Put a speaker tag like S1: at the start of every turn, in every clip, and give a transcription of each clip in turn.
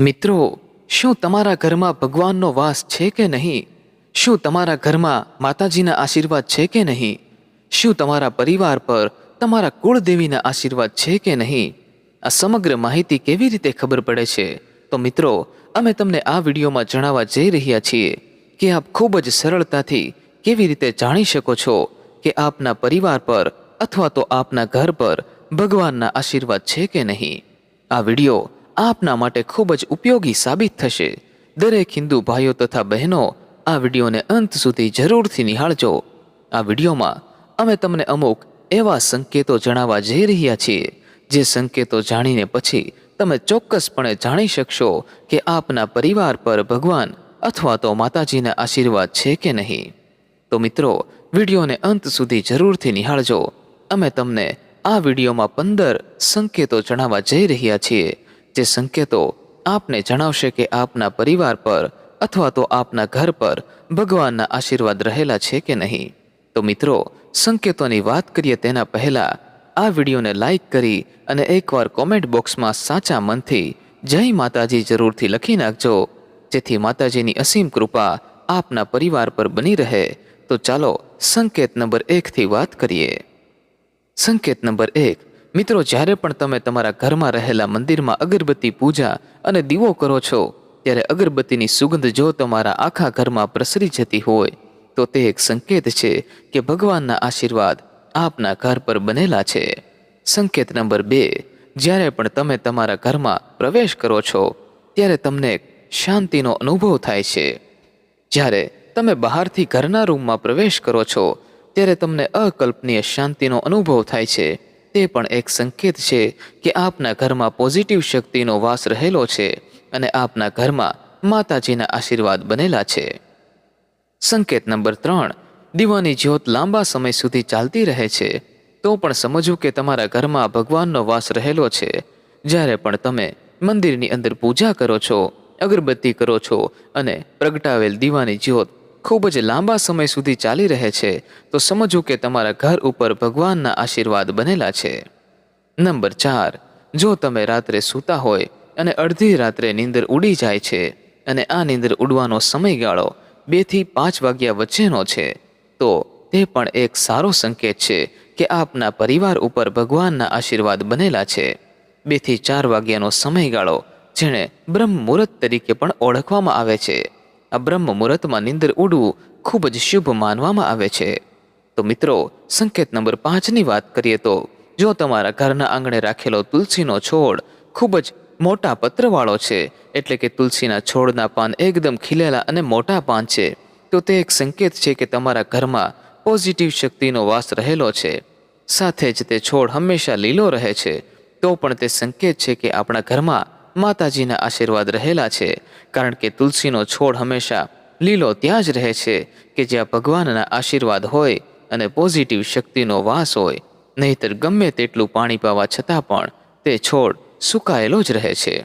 S1: મિત્રો, શું તમારા ઘરમાં ભગવાનનો વાસ છે કે નહીં? શું તમારા ઘરમાં માતાજીના આશીર્વાદ છે કે નહીં? શું તમારા પરિવાર પર તમારા કુળદેવીના આશીર્વાદ છે કે નહીં? આ સમગ્ર માહિતી કેવી રીતે ખબર પડે છે? તો મિત્રો, અમે તમને આ વિડીયોમાં જણાવવા જઈ રહ્યા છીએ કે આપ ખૂબ જ સરળતાથી કેવી રીતે જાણી શકો છો કે આપના પરિવાર પર અથવા તો આપના ઘર પર ભગવાનના આશીર્વાદ છે કે નહીં? આ વીડિયો આપના માટે ખૂબ જ ઉપયોગી સાબિત થશે. દરેક હિન્દુ ભાઈઓ તથા બહેનો આ વિડીયોને અંત સુધી જરૂરથી નિહાળજો. આ વિડીયોમાં અમે તમને અમુક એવા સંકેતો જણાવવા જઈ રહ્યા છીએ, જે સંકેતો જાણીને પછી તમે ચોક્કસપણે જાણી શકશો કે આપના પરિવાર પર ભગવાન અથવા તો માતાજીના આશીર્વાદ છે કે નહીં. તો મિત્રો, વિડીયોને અંત સુધી જરૂરથી નિહાળજો. અમે તમને આ વિડીયોમાં પંદર સંકેતો જણાવવા જઈ રહ્યા છીએ જે સંકેતો આપને જણાવશે કે આપના પરિવાર પર અથવા તો આપના ઘર પર ભગવાનના આશીર્વાદ રહેલા છે કે નહીં. તો મિત્રો, સંકેતોની વાત કરીએ તેના પહેલા આ વિડીયોને લાઇક કરી અને એકવાર કોમેન્ટ બોક્સમાં સાચા મનથી જય માતાજી જરૂરથી લખી નાખજો, જેથી માતાજીની અસીમ કૃપા આપના પરિવાર પર બની રહે. તો ચાલો સંકેત નંબર એકથી વાત કરીએ. સંકેત નંબર એક મિત્રો, જ્યારે પણ તમે તમારા ઘરમાં રહેલા મંદિરમાં અગરબત્તી પૂજા અને દીવો કરો છો, ત્યારે અગરબત્તીની સુગંધ જો તમારા આખા ઘરમાં પ્રસરી જતી હોય, તો તે એક સંકેત છે કે ભગવાનના આશીર્વાદ આપના ઘર પર બનેલા છે. સંકેત નંબર બે, જ્યારે પણ તમે તમારા ઘરમાં પ્રવેશ કરો છો, ત્યારે તમને શાંતિનો અનુભવ થાય છે. જ્યારે તમે બહારથી ઘરના રૂમમાં પ્રવેશ કરો છો, ત્યારે તમને અકલ્પનીય શાંતિનો અનુભવ થાય છે. તે પણ એક સંકેત છે કે આપના ઘરમાં પોઝિટિવ શક્તિનો વાસ રહેલો છે અને આપના ઘરમાં માતાજીના આશીર્વાદ બનેલા છે. સંકેત નંબર ત્રણ, દીવાની જ્યોત લાંબા સમય સુધી ચાલતી રહે છે. તો પણ સમજવું કે તમારા ઘરમાં ભગવાનનો વાસ રહેલો છે. જ્યારે પણ તમે મંદિરની અંદર પૂજા કરો છો, અગરબત્તી કરો છો અને પ્રગટાવેલ દીવાની જ્યોત ખૂબ જ લાંબા સમય સુધી ચાલી રહે છે, તો સમજો કે તમારા ઘર ઉપર ભગવાનના આશીર્વાદ બનેલા છે. નંબર ચાર, જો તમે રાત્રે સૂતા હોય અને અડધી રાત્રે નીંદર ઉડી જાય છે અને આ નીંદર ઉડવાનો સમયગાળો બેથી પાંચ વાગ્યા વચ્ચેનો છે, તો તે પણ એક સારો સંકેત છે કે આપના પરિવાર ઉપર ભગવાનના આશીર્વાદ બનેલા છે. બેથી ચાર વાગ્યાનો સમયગાળો જેણે બ્રહ્મ મુહૂર્ત તરીકે પણ ઓળખવામાં આવે છે. આ બ્રહ્મ મુહૂર્તમાં નીંદર ઉડવું ખૂબ જ શુભ માનવામાં આવે છે. તો મિત્રો, સંકેત નંબર પાંચની વાત કરીએ તો, જો તમારા ઘરના આંગણે રાખેલો તુલસીનો છોડ ખૂબ જ મોટા પત્રવાળો છે, એટલે કે તુલસીના છોડના પાન એકદમ ખીલેલા અને મોટા પાન છે, તો તે એક સંકેત છે કે તમારા ઘરમાં પોઝિટિવ શક્તિનો વાસ રહેલો છે. સાથે જ તે છોડ હંમેશા લીલો રહે છે, તો પણ તે સંકેત છે કે આપણા ઘરમાં માતાજીના આશીર્વાદ રહેલા છે, કારણ કે તુલસીનો છોડ હંમેશા લીલો ત્યાં જ રહે છે કે જ્યાં ભગવાનના આશીર્વાદ હોય અને પોઝિટિવ શક્તિનો વાસ હોય. નહીતર ગમે તેટલું પાણી પાવા છતાં પણ તે છોડ સુકાયેલો જ રહે છે.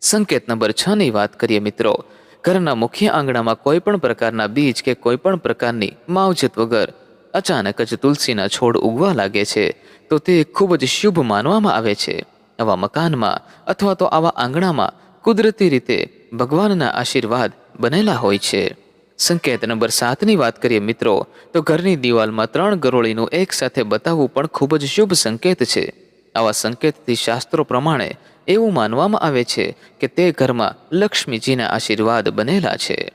S1: સંકેત નંબર છ ની વાત કરીએ મિત્રો. ઘરના મુખ્ય આંગણામાં કોઈ પણ પ્રકારના બીજ કે કોઈ પણ પ્રકારની માવજત વગર અચાનક જ તુલસીના છોડ ઉગવા લાગે છે, તો તે ખૂબ જ શુભ માનવામાં આવે છે. આવા મકાનમાં અથવા તો આવા આંગણામાં કુદરતી રીતે ભગવાનના આશીર્વાદ બનેલા હોય છે. સંકેત નંબર સાતની વાત કરીએ મિત્રો, તો ઘરની દિવાલમાં ત્રણ ગરોળીનું એક સાથે બતાવવું પણ ખૂબ જ શુભ સંકેત છે. આવા સંકેતથી શાસ્ત્રો પ્રમાણે એવું માનવામાં આવે છે કે તે ઘરમાં લક્ષ્મીજીના આશીર્વાદ બનેલા છે.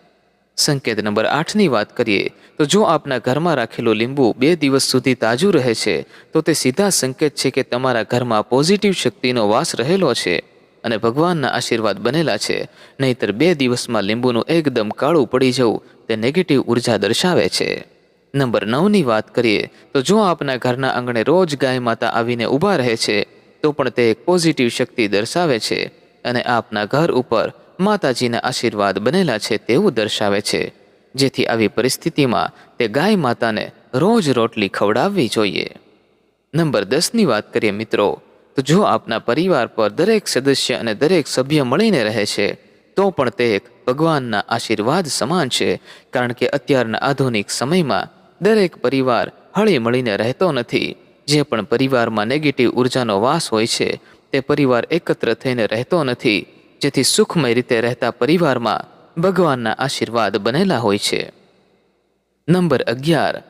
S1: સંકેત નંબર આઠની વાત કરીએ, તો જો આપના ઘરમાં રાખેલું લીંબુ બે દિવસ સુધી તાજું રહે છે, તો તે સીધા સંકેત છે કે તમારા ઘરમાં પોઝિટિવ શક્તિનો વાસ રહેલો છે અને ભગવાનના આશીર્વાદ બનેલા છે. નહીતર બે દિવસમાં લીંબુનું એકદમ કાળું પડી જવું તે નેગેટિવ ઊર્જા દર્શાવે છે. નંબર નવની વાત કરીએ, તો જો આપના ઘરના આંગણે રોજ ગાય માતા આવીને ઊભા રહે છે, તો પણ તે એક પોઝિટિવ શક્તિ દર્શાવે છે અને આપના ઘર ઉપર માતાજીના આશીર્વાદ બનેલા છે તેવું દર્શાવે છે. જેથી આવી પરિસ્થિતિમાં તે ગાય માતાને રોજ રોટલી ખવડાવવી જોઈએ. નંબર દસની વાત કરીએ મિત્રો, તો જો આપના પરિવાર પર દરેક સદસ્ય અને દરેક સભ્ય મળીને રહે છે, તો પણ તે એક ભગવાનના આશીર્વાદ સમાન છે, કારણ કે અત્યારના આધુનિક સમયમાં દરેક પરિવાર હળી મળીને રહેતો નથી. જે પણ પરિવારમાં નેગેટિવ ઉર્જાનો વાસ હોય છે, તે પરિવાર એકત્ર થઈને રહેતો નથી. જેથી સુખમય રીતે રહેતા પરિવારમાં ભગવાનના આશીર્વાદ બનેલા હોય છે. નંબર અગિયાર.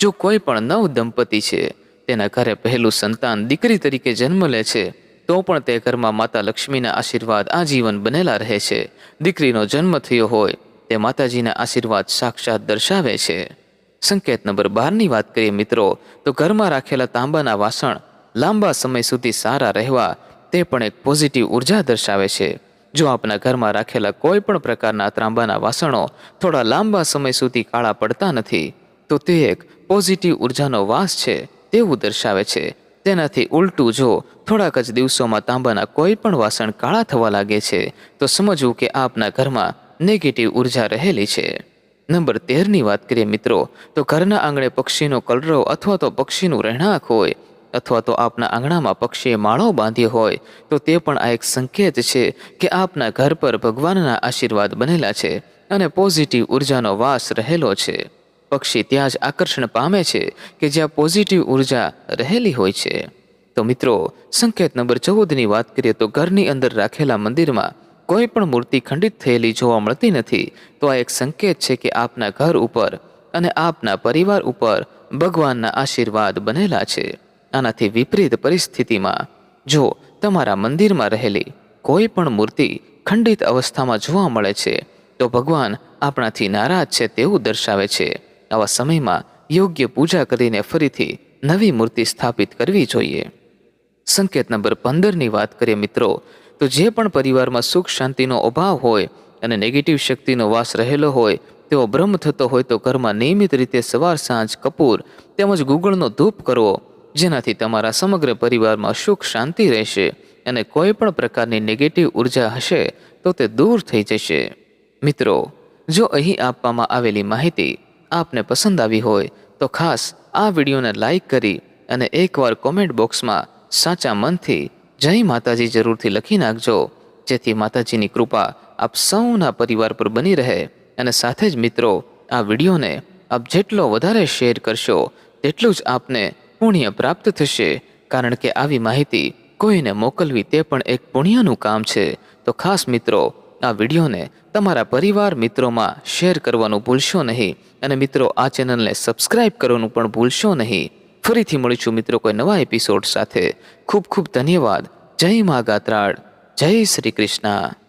S1: જો કોઈ પણ નવ દંપતી છે, તેના ઘરે પહેલું સંતાન દીકરી તરીકે જન્મ લે છે, તો પણ તે ઘરમાં માતા લક્ષ્મીના આશીર્વાદ આજીવન બનેલા રહે છે. દીકરીનો જન્મ થયો હોય, તે માતાજીના આશીર્વાદ સાક્ષાત દર્શાવે છે. સંકેત નંબર બારની વાત કરીએ મિત્રો, તો ઘરમાં રાખેલા તાંબાના વાસણ લાંબા સમય સુધી સારા રહેવા તે પણ એક પોઝિટિવ ઊર્જા દર્શાવે છે. જો આપના ઘરમાં રાખેલા કોઈ પણ પ્રકારના ત્રાંબાના વાસણો થોડા લાંબા સમય સુધી કાળા પડતા નથી, તો તે એક પોઝિટિવ ઉર્જાનો વાસ છે તેવું દર્શાવે છે. તેનાથી ઉલટું જો થોડાક જ દિવસોમાં તાંબાના કોઈ પણ વાસણ કાળા થવા લાગે છે, તો સમજવું કે આપના ઘરમાં નેગેટિવ ઊર્જા રહેલી છે. નંબર તેરની વાત કરીએ મિત્રો, તો ઘરના આંગણે પક્ષીનો કલરવ અથવા તો પક્ષીનું રહેણાંક હોય અથવા તો આપના આંગણામાં પક્ષીએ માળો બાંધ્યો હોય, તો તે પણ આ એક સંકેત છે કે આપના ઘર પર ભગવાનના આશીર્વાદ બનેલા છે અને પોઝિટિવ ઉર્જાનો વાસ રહેલો છે. પક્ષી ત્યાં જ આકર્ષણ પામે છે કે જ્યાં પોઝિટિવ ઊર્જા રહેલી હોય છે. તો મિત્રો, સંકેત નંબર ચૌદની વાત કરીએ તો ઘરની અંદર રાખેલા મંદિરમાં કોઈ પણ મૂર્તિ ખંડિત થયેલી જોવા મળતી નથી, તો આ એક સંકેત છે કે આપના ઘર ઉપર અને આપના પરિવાર ઉપર ભગવાનના આશીર્વાદ બનેલા છે. આનાથી વિપરીત પરિસ્થિતિમાં, જો તમારા મંદિરમાં રહેલી કોઈ પણ મૂર્તિ ખંડિત અવસ્થામાં જોવા મળે છે, તો ભગવાન આપણાથી નારાજ છે તેવું દર્શાવે છે. આવા સમયમાં યોગ્ય પૂજા કરીને ફરીથી નવી મૂર્તિ સ્થાપિત કરવી જોઈએ. સંકેત નંબર પંદરની વાત કરીએ મિત્રો, તો જે પણ પરિવારમાં સુખ શાંતિનો અભાવ હોય અને નેગેટિવ શક્તિનો વાસ રહેલો હોય તેવો ભ્રમ થતો હોય તો ઘરમાં નિયમિત રીતે સવાર સાંજ, કપૂર તેમજ ગુગળનો ધૂપ કરવો જેનાથી તમારા સમગ્ર પરિવારમાં સુખ શાંતિ રહેશે અને કોઈ પણ પ્રકારની નેગેટિવ ઊર્જા હશે તો તે દૂર થઈ જશે. મિત્રો, જો અહીં આપવામાં આવેલી માહિતી આપને પસંદ આવી હોય, તો ખાસ આ વિડીયોને લાઈક કરી અને એકવાર કોમેન્ટ બોક્સમાં સાચા મનથી જય માતાજી જરૂરથી લખી નાખજો, જેથી માતાજીની કૃપા આપ સૌના પરિવાર પર બની રહે અને સાથે જ મિત્રો, આ વિડીયોને આપ જેટલો વધારે શેર કરશો, તેટલું જ આપને પુણ્ય પ્રાપ્ત થશે. કારણ કે આવી માહિતી કોઈને મોકલવી તે પણ એક પુણ્યનું કામ છે. તો ખાસ મિત્રો, આ વિડીયોને તમારા પરિવાર મિત્રોમાં શેર કરવાનું ભૂલશો નહીં. અને મિત્રો, આ ચેનલને સબસ્ક્રાઇબ કરવાનું પણ ભૂલશો નહીં. ફરીથી મળીશું મિત્રો કોઈ નવા એપિસોડ સાથે. ખૂબ ખૂબ ધન્યવાદ. જય મા ગાત્રાળ. જય શ્રી કૃષ્ણ.